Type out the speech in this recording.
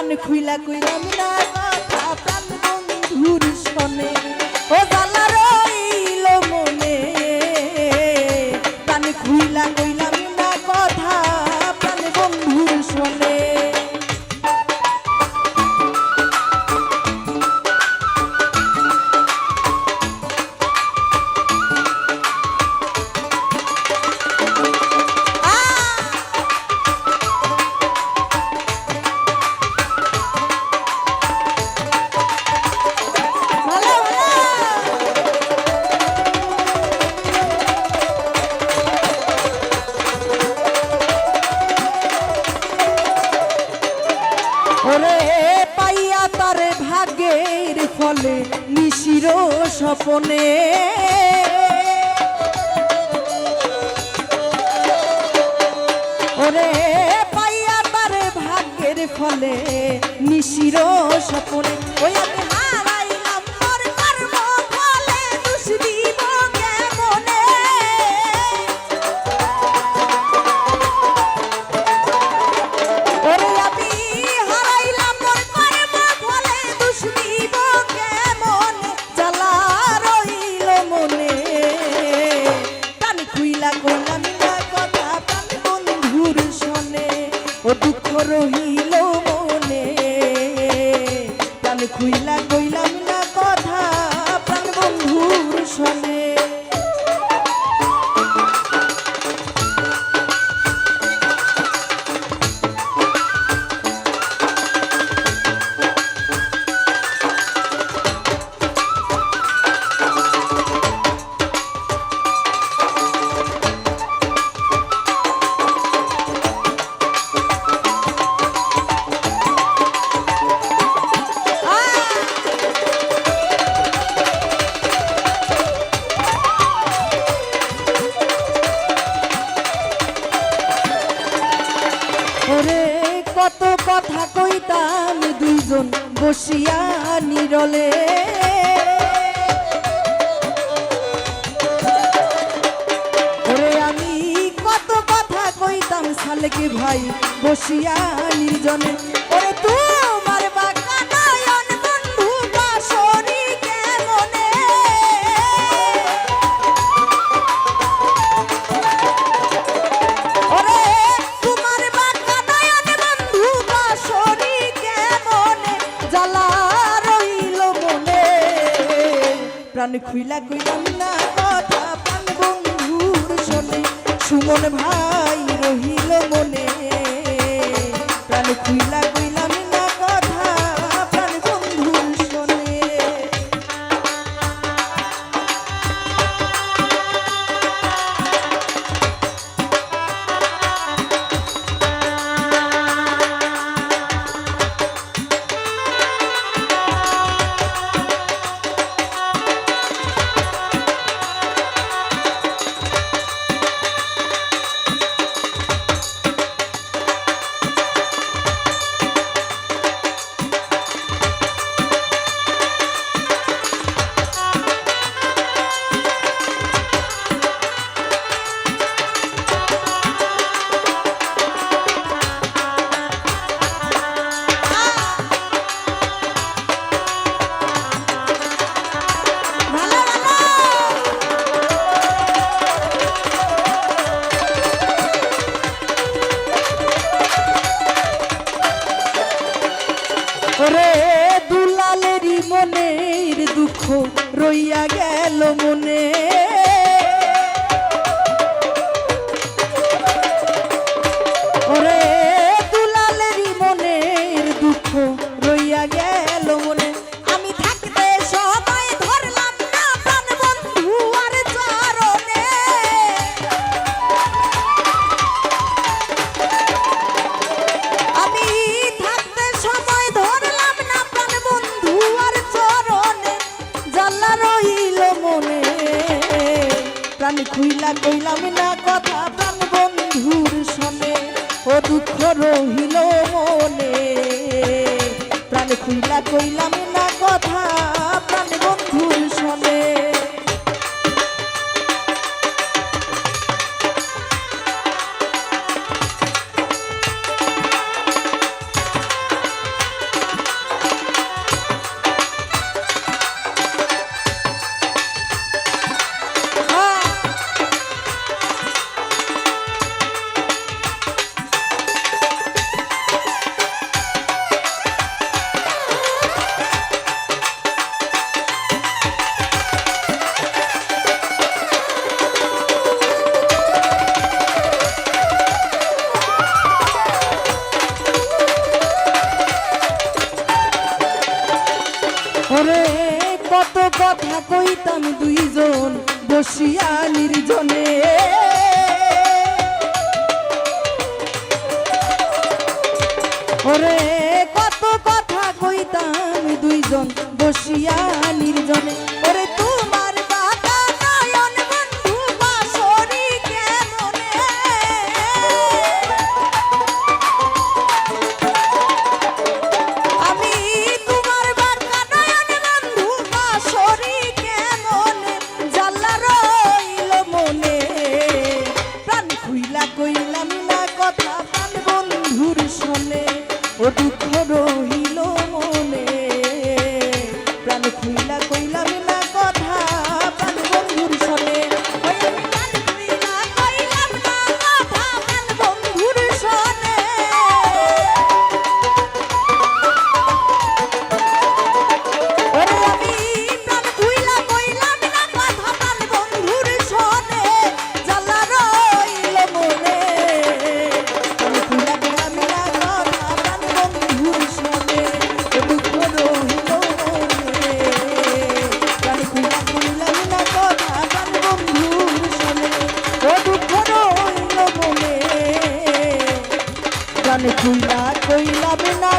কান খুইলা কইলাম না সপনে বসিয়া নিরলে। ওরে আমি কত কথা কইতাম সালকে ভাই বসিয়া নির্জনে। প্রাণ খুইলা কইলাম না, কথা পান বন্ধুর সনে সুমন ভাই রহিল মনে। প্রাণ খুইলা কইলা প্রাণ খুইলা কইলাম না কথা প্রাণ বন্ধুর সনে। ও দুঃখ রহিল মনে। প্রাণ খুইলা কইলাম না কথা ওরে কত কথা কইতাম দুইজন বসিয়া নির্জনে। ওরে কত কথা কইতাম দুইজন বসিয়া নির্জনে। Or do you প্রাণ খুইলা কইলাম না